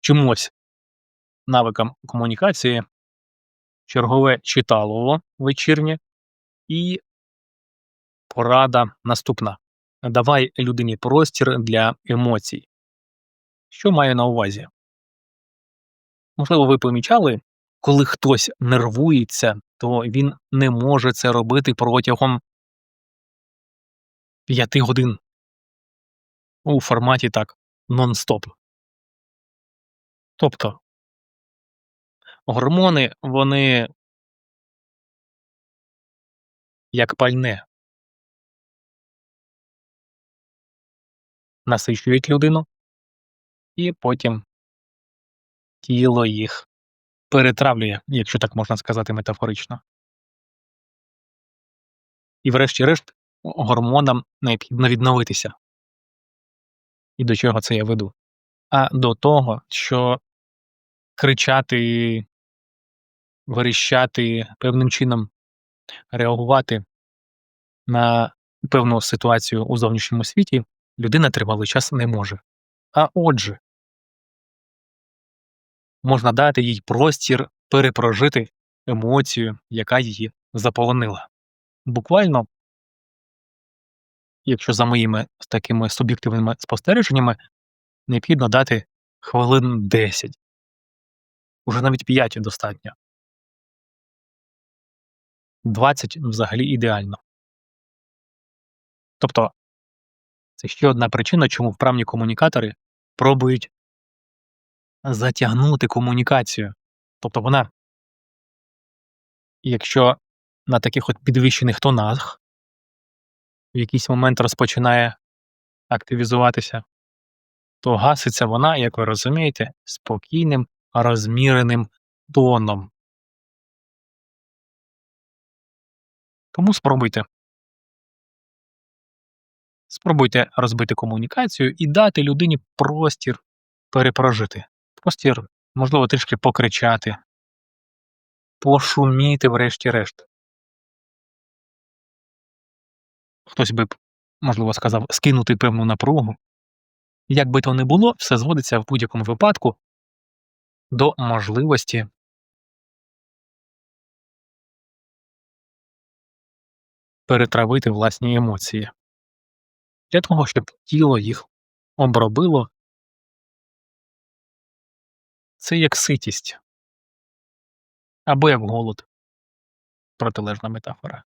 вчимось навикам комунікації, чергове читалово вечірнє і порада наступна. Давай людині простір для емоцій. Що маю на увазі? Можливо, ви помічали, коли хтось нервується, то він не може це робити протягом 5 годин у форматі так нон-стоп. Тобто гормони, вони як пальне насичують людину, і потім тіло їх перетравлює, якщо так можна сказати метафорично. І врешті-решт гормонам необхідно відновитися. І до чого це я веду? А до того, що кричати, верещати, певним чином реагувати на певну ситуацію у зовнішньому світі людина тривалий час не може. А отже, можна дати їй простір перепрожити емоцію, яка її заполонила. Буквально, якщо за моїми такими суб'єктивними спостереженнями, необхідно дати хвилин 10. Уже навіть 5 достатньо. 20 взагалі ідеально. Тобто це ще одна причина, чому вправні комунікатори пробують затягнути комунікацію. Тобто вона, якщо на таких от підвищених тонах в якийсь момент розпочинає активізуватися, то гаситься вона, як ви розумієте, спокійним, розміреним тоном. Тому спробуйте. Спробуйте розбити комунікацію і дати людині простір перепрожити. Простір, можливо, трішки покричати, пошуміти, врешті-решт. Хтось би можливо, сказав, скинути певну напругу. Як би то не було, все зводиться в будь-якому випадку до можливості перетравити власні емоції для того, щоб тіло їх обробило. Це як ситість або як голод. Протилежна метафора.